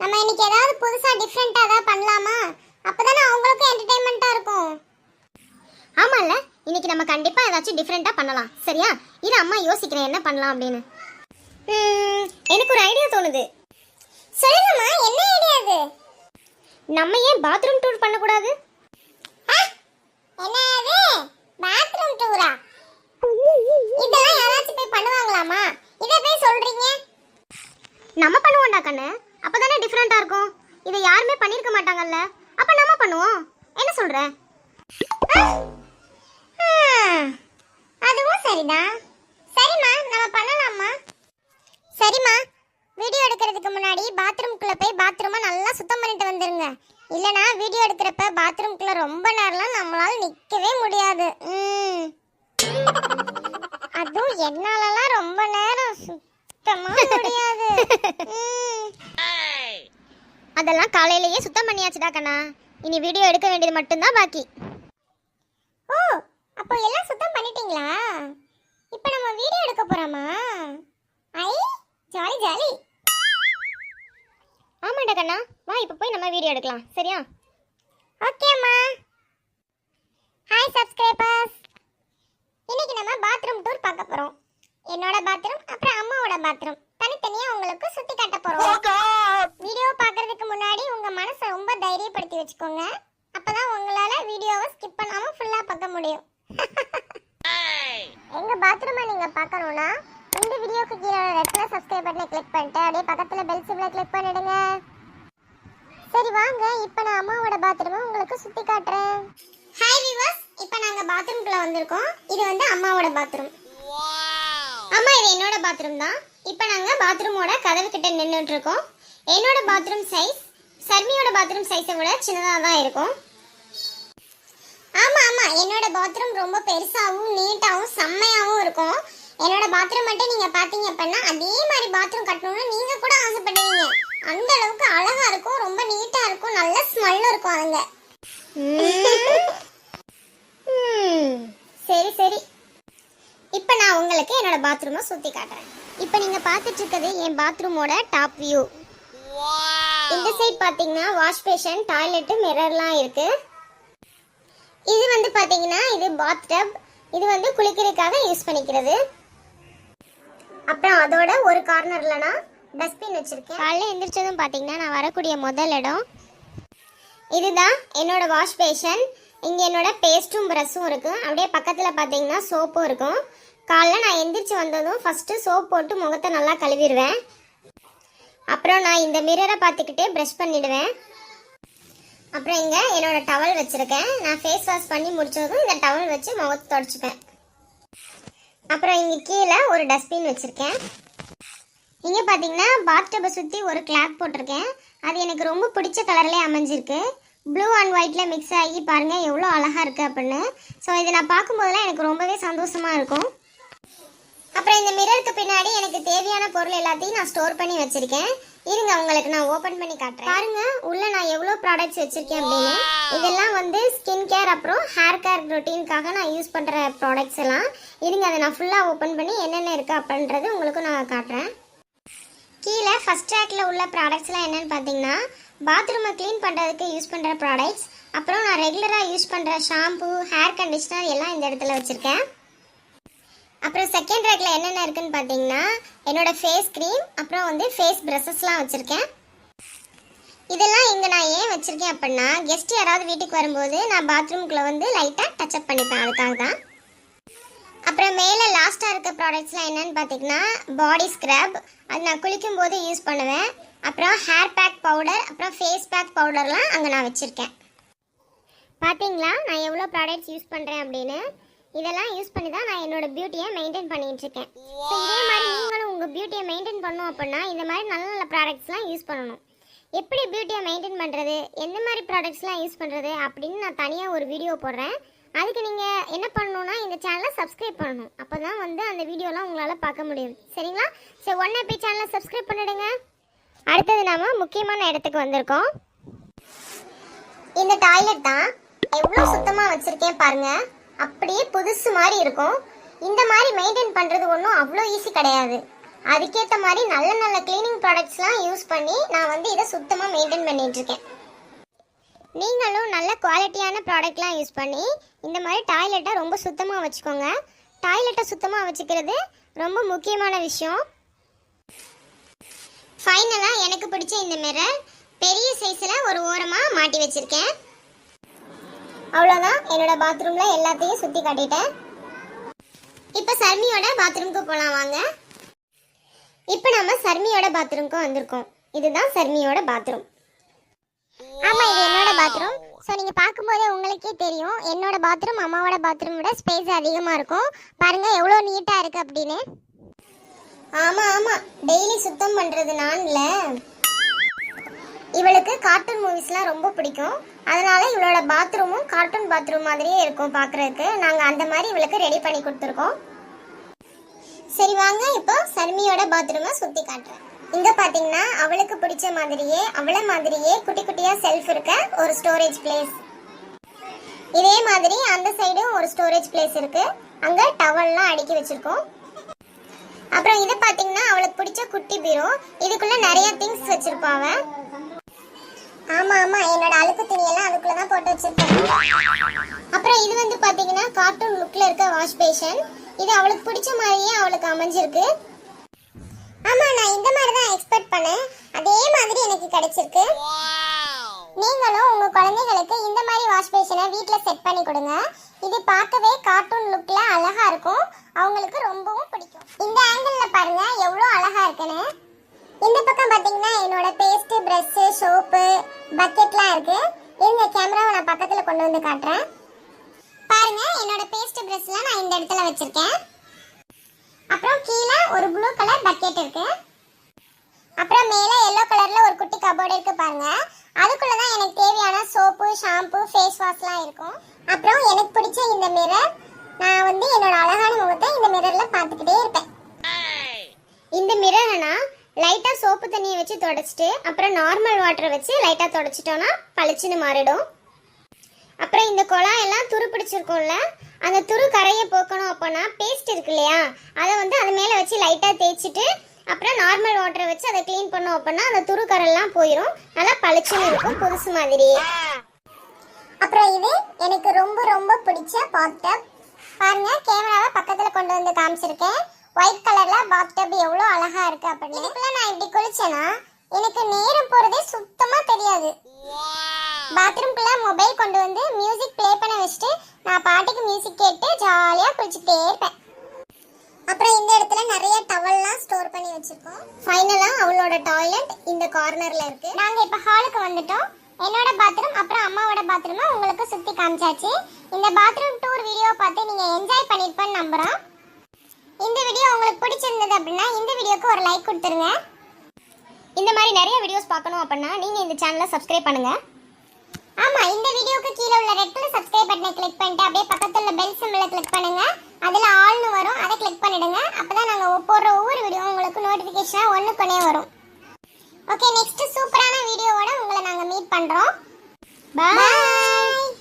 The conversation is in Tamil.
நம்ம இன்னைக்கு ஏதாவது புதுசா டிஃப்ரெண்டா ஏதாவது பண்ணலாமா? அப்பதானே அவங்களுக்கும் என்டர்டைன்மெண்ட்டா இருக்கும். ஆமாம்ல இன்னைக்கு நம்ம கண்டிப்பா ஏதாச்சும் டிஃப்ரெண்டா பண்ணலாம். சரியா? இரு அம்மா யோசிக்கிறேன் என்ன பண்ணலாம் அப்படின்னு. எனக்கு ஒரு ஐடியா தோணுது. சொல்லுங்கம்மா என்ன ஐடியா அது? நம்ம ஏன் பாத்ரூம் டூர் பண்ணக்கூடாது? என்ன அது பாத்ரூம் டூரா இதெல்லாம் யாராச்சும் போய் பண்ணுவாங்களாமா இதை போய் சொல்றீங்க நம்ம பண்ணுவோம்டா கண்ணு அப்பதானே டிஃப்ரெண்டா இருக்கும் இதை யாருமே பண்ணிருக்க மாட்டாங்கல்ல. அப்ப நம்ம பண்ணுவோம். என்ன சொல்ற? அதுவும் சரிதான். சரிம்மா நம்ம பண்ணலாமா சரிம்மா வீடியோ எடுக்கிறதுக்கு முன்னாடி பாத்ரூம்குள்ள போய் பாத்ரூமை நல்லா சுத்தம் பண்ணிட்டு வந்துருங்க. இல்லனா வீடியோ எடுக்கிறப்ப பாத்ரூம்குள்ள ரொம்ப நேரம்லாம் நம்மளால நிக்கவே முடியாது. அதுவும் என்னாலலாம் ரொம்ப நேரம் சுத்தமா முடியாது. அதெல்லாம் காலையிலேயே சுத்தம் பண்ணியாச்சுடா கண்ணா. இனி வீடியோ எடுக்க வேண்டியது மட்டும்தான் பாக்கி. ஓ அப்போ எல்லாம் சுத்தம் பண்ணிட்டீங்களா? இப்போ நம்ம வீடியோ எடுக்க போறோமா? ஐ ஜாலி ஜாலி. ஆமாண்டா கண்ணா. வா இப்போ போய் நம்ம வீடியோ எடுக்கலாம். சரியா? ஓகேம்மா ஹாய் சப்ஸ்கிரைபர்ஸ் இன்னைக்கு நம்ம பாத்ரூம் டூர் பார்க்க போறோம். என்னோட பாத்ரூம் அப்புறம் அம்மாவோட பாத்ரூம் தனித்தனியா உங்களுக்கு சுத்தி காட்ட போறோம் வீடியோ பார்க்கறதுக்கு முன்னாடி உங்க மனசை ரொம்ப தைரியப்படுத்தி வச்சுக்கோங்க. அப்பதான் உங்களால வீடியோவை ஸ்கிப் பண்ணாம ஃபுல்லா பார்க்க முடியும். எங்க பாத்ரூமை நீங்க பார்க்கணும்னா இந்த வீடியோக்கு கீழே ரெட் கலர் சப்ஸ்கிரைப் பட்டனை கிளிக் பண்ணிட்டு அப்படியே பக்கத்துல பெல் சிம்பிளை கிளிக் பண்ணிடுங்க. சரி வாங்க. இப்போ நான் அம்மாவோட பாத்ரூமை உங்களுக்கு சுத்தி காட்டுறேன். ஹாய் விவர்ஸ் இப்போ நாங்க பாத்ரூம்குள்ள வந்திருக்கோம். இது வந்து அம்மாவோட பாத்ரூம் அம்மா இது என்னோட பாத்ரூம் தான். இப்போ நாங்க பாத்ரூமோட கதவு கிட்ட நின்றுட்டு இருக்கோம். என்னோட பாத்ரூம் சைஸ் பாத்ரூம் சைஸை விட சின்னதாக தான் இருக்கும். ஆமா ஆமா. என்னோட பாத்ரூம் ரொம்ப பெருசாகவும் நீட்டாகவும் செம்மையாகவும் இருக்கும். என்னோட பாத்ரூம் மட்டும் நீங்க பார்த்தீங்க அப்படின்னா அதே மாதிரி பாத்ரூம் கட்டணும்னு நீங்க கூட ஆசைப்படுவீங்க. அந்த அளவுக்கு அழகா இருக்கும் ரொம்ப நீட்டாக இருக்கும் நல்ல ஸ்மெல்லும் இருக்கும் அதுங்க. சரி சரி. இப்போ நான் உங்களுக்கு என்னோட பாத்ரூமை சுற்றி காட்டுறேன். இப்போ நீங்கள் பார்த்துட்டு இருக்கிறது என் பாத்ரூமோட டாப் வியூ இந்த சைட் பார்த்தீங்கன்னா வாஷ் பேஷன் டாய்லெட்டு மிரர்லாம் இருக்கு. இது வந்து பார்த்தீங்கன்னா இது பாத் டப் இது வந்து குளிக்கிறதுக்காக யூஸ் பண்ணிக்கிறது. அப்புறம் அதோட ஒரு கார்னர்ல நான் டஸ்ட்பின் வச்சிருக்கேன். காலைல எந்திரிச்சதும் பார்த்தீங்கன்னா நான் வரக்கூடிய முதல் இடம். இதுதான் என்னோட வாஷ் பேஷன் இங்கே என்னோட பேஸ்ட்டும் ப்ரஷ்ஷும் இருக்கும் அப்படியே பக்கத்தில் பார்த்தீங்கன்னா சோப்பும் இருக்கும். காலைல நான் எந்திரிச்சு வந்ததும் ஃபஸ்ட்டு சோப் போட்டு முகத்தை நல்லா கழுவிடுவேன். அப்புறம் நான் இந்த மிரரை பார்த்துக்கிட்டே ப்ரஷ் பண்ணிடுவேன். அப்புறம் இங்கே என்னோடய டவல் வச்சுருக்கேன். நான் ஃபேஸ் வாஷ் பண்ணி முடிச்சதும் இந்த டவல் வச்சு முகத்து தொடச்சிப்பேன். அப்புறம் இங்கே கீழே ஒரு டஸ்ட்பின் வச்சுருக்கேன். இங்கே பார்த்தீங்கன்னா பாத்டப்பை சுற்றி ஒரு கிளாத் போட்டிருக்கேன். அது எனக்கு ரொம்ப பிடிச்ச கலர்லேயே அமைஞ்சிருக்கு. ப்ளூ அண்ட் ஒயிட்டில் மிக்ஸ் ஆகி பாருங்கள் எவ்வளோ அழகாக இருக்குது அப்படின்னு. ஸோ இதை நான் பார்க்கும்போதெல்லாம் எனக்கு ரொம்பவே சந்தோஷமாக இருக்கும். அப்புறம் இந்த மிரருக்கு பின்னாடி எனக்கு தேவையான பொருள் எல்லாத்தையும் நான் ஸ்டோர் பண்ணி வச்சிருக்கேன். இருங்க உங்களுக்கு நான் ஓபன் பண்ணி காட்டுறேன். பாருங்க உள்ள நான் எவ்வளோ ப்ராடக்ட்ஸ் வச்சிருக்கேன் அப்படின்னு. இதெல்லாம் வந்து ஸ்கின் கேர் அப்புறம் ஹேர் கேர் ரொட்டீனுக்காக நான் யூஸ் பண்ற ப்ராடக்ட்ஸ் எல்லாம். இருங்க அதை நான் ஃபுல்லாக ஓப்பன் பண்ணி என்னென்ன இருக்கு அப்படின்றது உங்களுக்கு நான் காட்டுறேன். கீழே ஃபர்ஸ்ட் ரேக்ல உள்ள ப்ராடக்ட்ஸ்லாம் என்னன்னு பார்த்தீங்கன்னா பாத்ரூமை க்ளீன் பண்ணுறதுக்கு யூஸ் பண்ணுற ப்ராடக்ட்ஸ் அப்புறம் நான் ரெகுலராக யூஸ் பண்ணுற ஷாம்பு ஹேர் கண்டிஷனர் எல்லாம் இந்த இடத்துல வச்சுருக்கேன். அப்புறம் செகண்ட் ரேக்கில் என்னென்ன இருக்குன்னு பார்த்தீங்கன்னா என்னோட ஃபேஸ் க்ரீம் அப்புறம் வந்து ஃபேஸ் ப்ரஷஸ்லாம் வச்சுருக்கேன். இதெல்லாம் இங்கே நான் ஏன் வச்சுருக்கேன் அப்படின்னா கெஸ்ட் யாராவது வீட்டுக்கு வரும்போது நான் பாத்ரூம்குள்ளே வந்து லைட்டாக டச்சப் பண்ணிப்பேன் அதுக்காக தான். அப்புறம் மேலே லாஸ்ட்டாக இருக்க ப்ராடக்ட்ஸ்லாம் என்னென்னு பார்த்தீங்கன்னா பாடி ஸ்க்ரப் அது நான் குளிக்கும் போது யூஸ் பண்ணுவேன். அப்புறம் ஹேர் பேக் பவுடர் அப்புறம் ஃபேஸ் பேக் பவுடர்லாம் அங்கே நான் வச்சுருக்கேன். பார்த்தீங்களா? நான் எவ்வளோ ப்ராடக்ட்ஸ் யூஸ் பண்ணுறேன் அப்படின்னு. இதெல்லாம் யூஸ் பண்ணி தான் நான் என்னோட பியூட்டியை மெயின்டைன் பண்ணிட்டு இருக்கேன் ஸோ இதே மாதிரி நீங்களும் உங்கள் பியூட்டியை மெயின்டைன் பண்ணணும் அப்படின்னா இந்த மாதிரி நல்ல நல்ல ப்ராடக்ட்ஸ்லாம் யூஸ் பண்ணணும். எப்படி பியூட்டியை மெயின்டைன் பண்ணுறது எந்த மாதிரி ப்ராடக்ட்ஸ்லாம் யூஸ் பண்ணுறது அப்படின்னு நான் தனியாக ஒரு வீடியோ போடுறேன். அதுக்கு நீங்கள் என்ன பண்ணணும்னா இந்த சேனலை சப்ஸ்கிரைப் பண்ணணும். அப்போ தான் வந்து அந்த வீடியோலாம் உங்களால் பார்க்க முடியும். சரிங்களா? சரி ஒன்றே போய் சேனலை சப்ஸ்கிரைப் பண்ணிடுங்க. அடுத்தது நாம முக்கியமான இடத்துக்கு வந்திருக்கோம். இந்த டாய்லெட் தான் எவ்வளோ சுத்தமாக வச்சுருக்கேன் பாருங்க. அப்படியே புதுசு மாதிரி இருக்கும். இந்த மாதிரி மெயின்டைன் பண்ணுறது ஒன்றும் அவ்வளோ ஈஸி கிடையாது. அதுக்கேற்ற மாதிரி நல்ல நல்ல க்ளீனிங் ப்ராடக்ட்ஸ்லாம் யூஸ் பண்ணி நான் வந்து இதை சுத்தமாக மெயின்டைன் பண்ணிகிட்ருக்கேன் நீங்களும் நல்ல குவாலிட்டியான ப்ராடக்ட்லாம் யூஸ் பண்ணி இந்த மாதிரி டாய்லெட்டை ரொம்ப சுத்தமாக வச்சுக்கோங்க. டாய்லெட்டை சுத்தமாக வச்சுக்கிறது ரொம்ப முக்கியமான விஷயம். ஃபைனலாக எனக்கு பிடிச்ச இந்த மிரர் பெரிய சைஸில் ஒரு ஓரமாக மாட்டி வச்சுருக்கேன். அவ்வளோதான் என்னோட பாத்ரூமில் எல்லாத்தையும் சுற்றி காட்டிட்டேன். இப்போ சர்மியோட பாத்ரூம்க்கு போகலாம் வாங்க. இப்போ நம்ம சர்மியோட பாத்ரூம்க்கு வந்திருக்கோம். இதுதான் சர்மியோட பாத்ரூம் ஆமா இது என்னோட பாத்ரூம் ஸோ நீங்க பார்க்கும்போதே உங்களுக்கே தெரியும். என்னோட பாத்ரூம் அம்மாவோட பாத்ரூம் விட ஸ்பேஸ் அதிகமா இருக்கும். பாருங்க எவ்வளோ நீட்டா இருக்கு அப்படின்னு. ஆமாம் ஆமாம் டெய்லி சுத்தம் பண்ணுறது நான்ல இவளுக்கு கார்ட்டூன் மூவிஸ்லாம் ரொம்ப பிடிக்கும். அதனால இவளோட பாத்ரூமும் கார்ட்டூன் பாத்ரூம் மாதிரியே இருக்கும் பார்க்குறதுக்கு நாங்கள் அந்த மாதிரி இவளுக்கு ரெடி பண்ணி கொடுத்துருக்கோம். சரி வாங்க. இப்போ சர்மியோட பாத்ரூமை சுற்றி காட்டுறேன். இங்கே பார்த்தீங்கன்னா அவளுக்கு பிடிச்ச மாதிரியே அவளை மாதிரியே குட்டி குட்டியாக செல்ஃப் இருக்க ஒரு ஸ்டோரேஜ் பிளேஸ் இதே மாதிரி அந்த சைடும் ஒரு ஸ்டோரேஜ் பிளேஸ் இருக்கு. அங்கே டவல்லாம் அடுக்கி வச்சிருக்கோம். அப்புறம் இது பார்த்தீங்கன்னா அவளுக்கு பிடிச்ச குட்டி பீரோ. இதுக்குள்ளே நிறைய திங்ஸ் வச்சிருப்பா ஆமா ஆமா. என்னோட அழுக்கு துணியெல்லாம் அதுக்குள்ள தான் போட்டு வச்சிருக்கேன். அப்புறம் இது வந்து பாத்தீங்கன்னா கார்ட்டூன் லுக்ல இருக்க வாஷ் பேஷன் இது அவளுக்கு பிடிச்ச மாதிரியே அவளுக்கு அமைஞ்சிருக்கு. ஆமா நான் இந்த மாதிரி தான் எக்ஸ்பெக்ட் பண்ணேன். அதே மாதிரி எனக்கு கிடைச்சிருக்கு. நீங்களும் உங்க குழந்தைகளுக்கு இந்த மாதிரி வாஷ் பேஷனை வீட்ல செட் பண்ணி கொடுங்க. இது பார்க்கவே கார்ட்டூன் லுக்ல அழகா இருக்கும். அவங்களுக்கு ரொம்பவும் பிடிக்கும். இந்த ஆங்கிள் பாருங்க எவ்வளவு அழகா இருக்குன்னு. இந்த பக்கம் பாத்தீங்கன்னா என்னோட பேஸ்ட் பிரஷ் சோப்பு பக்கெட்லாம் இருக்கு. இருங்க கேமராவை நான் பக்கத்துல கொண்டு வந்து காட்டுறேன். பாருங்க என்னோட பேஸ்ட் பிரஷ்லாம் நான் இந்த இடத்துல வச்சிருக்கேன். அப்புறம் கீழே ஒரு ப்ளூ கலர் பக்கெட் இருக்கு. அப்புறம் மேலே எல்லோ கலர்ல ஒரு குட்டி கபோர்டு இருக்கு பாருங்க. அதுக்குள்ள தான் எனக்கு தேவையான சோப்பு ஷாம்பு ஃபேஸ் வாஷ்லாம் இருக்கும். அப்புறம் எனக்கு பிடிச்ச இந்த மிரர் நான் வந்து என்னோட அழகான முகத்தை இந்த மிரர்ல பார்த்துக்கிட்டே இருப்பேன். இந்த மிரர்னா நான் லைட்டா சோப்பு தண்ணியை வச்சு தொடச்சிட்டு அப்புறம் நார்மல் வாட்டரை வச்சு லைட்டா தொடச்சிட்டோம்னா பளிச்சுன்னு மாறிடும். அப்புறம் இந்த குழாயெல்லாம் துரு பிடிச்சிருக்கும்ல அந்த துரு கரையை போக்கணும் அப்போனா பேஸ்ட் இருக்கு இல்லையா? அதை வந்து அது மேலே வச்சு லைட்டாக தேய்ச்சிட்டு அப்புறம் நார்மல் வாட்டரை வச்சு அதை க்ளீன் பண்ணோம் அப்படின்னா அந்த துரு கரெல்லாம் போயிடும் நல்லா பளிச்சுன்னு இருக்கும் புதுசு மாதிரி அப்புறம் இது எனக்கு ரொம்ப ரொம்ப பிடிச்ச பாத்டப். பாருங்க கேமராவை பக்கத்தில் கொண்டு வந்து காமிச்சிருக்கேன். ஒயிட் கலர்ல பாத்டப் எவ்வளோ அழகா இருக்கு அப்படின்னு. இதுக்குள்ள நான் இப்படி குளிச்சேன்னா எனக்கு நேரம் போறதே சுத்தமா தெரியாது. பாத்ரூம்குள்ள மொபைல் கொண்டு வந்து மியூசிக் ப்ளே பண்ண வச்சுட்டு நான் பாட்டுக்கு மியூசிக் கேட்டு ஜாலியா குளிச்சுட்டே இருப்பேன். அப்புறம் இந்த இடத்துல நிறைய டவல்லாம் ஸ்டோர் பண்ணி வச்சிருக்கோம். ஃபைனலா அவளோட டாய்லெட் இந்த கார்னர்ல இருக்கு. நாங்க இப்ப ஹாலுக்கு வந்துட்டோம். என்னோட பாத்ரூம் அப்புறம் அம்மாவோட பாத்ரூமை உங்களுக்கு சுத்தி காமிச்சாச்சு. இந்த பாத்ரூம் டூர் வீடியோ பார்த்து நீங்க என்ஜாய் பண்ணிருப்பேன்னு நம்புறோம். இந்த வீடியோ உங்களுக்கு பிடிச்சிருந்தது அப்படின்னா இந்த வீடியோக்கு ஒரு லைக் கொடுத்துருங்க. இந்த மாதிரி நிறைய வீடியோஸ் பார்க்கணும் அப்படின்னா நீங்கள் இந்த சேனலை சப்ஸ்கிரைப் பண்ணுங்கள் ஆமாம் இந்த வீடியோக்கு கீழே உள்ள ரெட் கலர் சப்ஸ்கிரைப் பட்டனை கிளிக் பண்ணிட்டு அப்படியே பக்கத்தில் உள்ள பெல் சிம்பிளை கிளிக் பண்ணுங்கள் அதில் ஆள்னு வரும் அதை கிளிக் பண்ணிடுங்க. அப்பதான் நாங்கள் போடுற ஒவ்வொரு வீடியோ உங்களுக்கு நோட்டிஃபிகேஷனாக ஒன்றுக்குனே வரும். ஓகே நெக்ஸ்ட் சூப்பரான வீடியோவோட உங்களை நாங்கள் மீட் பண்ணுறோம் பாய்